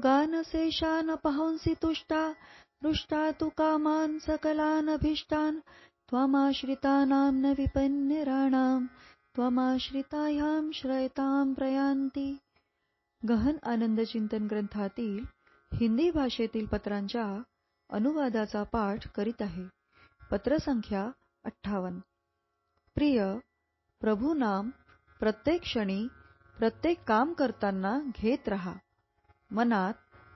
योगान शेषान पहंसी तुष्टा हृष्टा तु कामान सकलानभीष्टान त्वमाश्रितानां न विपन्यराणाम् त्वमाश्रितायां श्रयतां प्रयांती गहन आनंद चिंतन ग्रंथातील हिंदी भाषेतील पत्रांच्या अनुवादाचा पाठ करीत आहे. पत्रसंख्या अठ्ठावन्न. प्रिय प्रभू नाम प्रत्येक क्षणी प्रत्येक काम करताना घेत रहा. मनात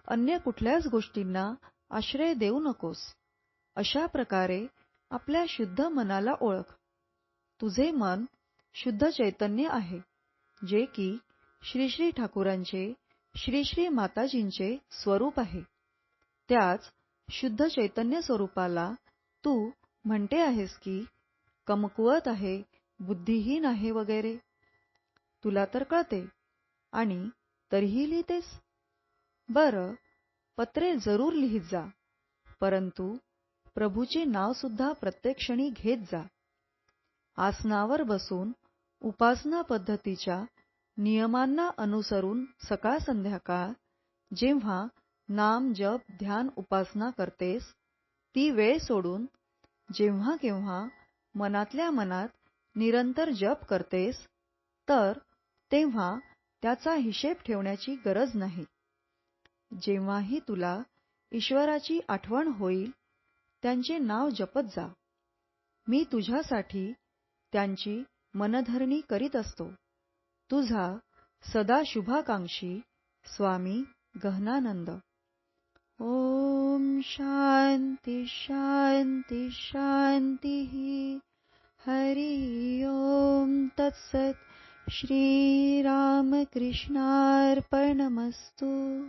अन्य कुठल्याच गोष्टींना आश्रय देऊ नकोस. अशा प्रकारे आपल्या शुद्ध मनाला ओळख. तुझे मन शुद्ध चैतन्य आहे जे की श्री श्री ठाकूरांचे श्री श्री माताजींचे स्वरूप आहे. त्याच शुद्ध चैतन्य स्वरूपाला तू म्हणते आहेस की कमकुवत आहे बुद्धिहीन आहे वगैरे. तुला तर कळते आणि तरीही लिहितेस? बर पत्रे जरूर लिहित जा परंतु प्रभूचे नाव सुद्धा प्रत्येक क्षणी घेत जा. आसनावर बसून उपासना पद्धतीच्या नियमांना अनुसरून सकाळ संध्याकाळ जेव्हा नाम जप ध्यान उपासना करतेस ती वेळ सोडून जेव्हा केव्हा मनातल्या मनात निरंतर जप करतेस तर तेव्हा त्याचा हिशेब ठेवण्याची गरज नाही. जेव्हाही तुला ईश्वराची आठवण होईल त्यांचे नाव जपत जा. मी तुझ्यासाठी त्यांची मनधरणी करीत असतो. तुझा सदा शुभाकांक्षी स्वामी गहनानंद. ओम शांती शांती शांती हरि ओम तत्सत. श्रीरामकृष्णार्पणमस्तु.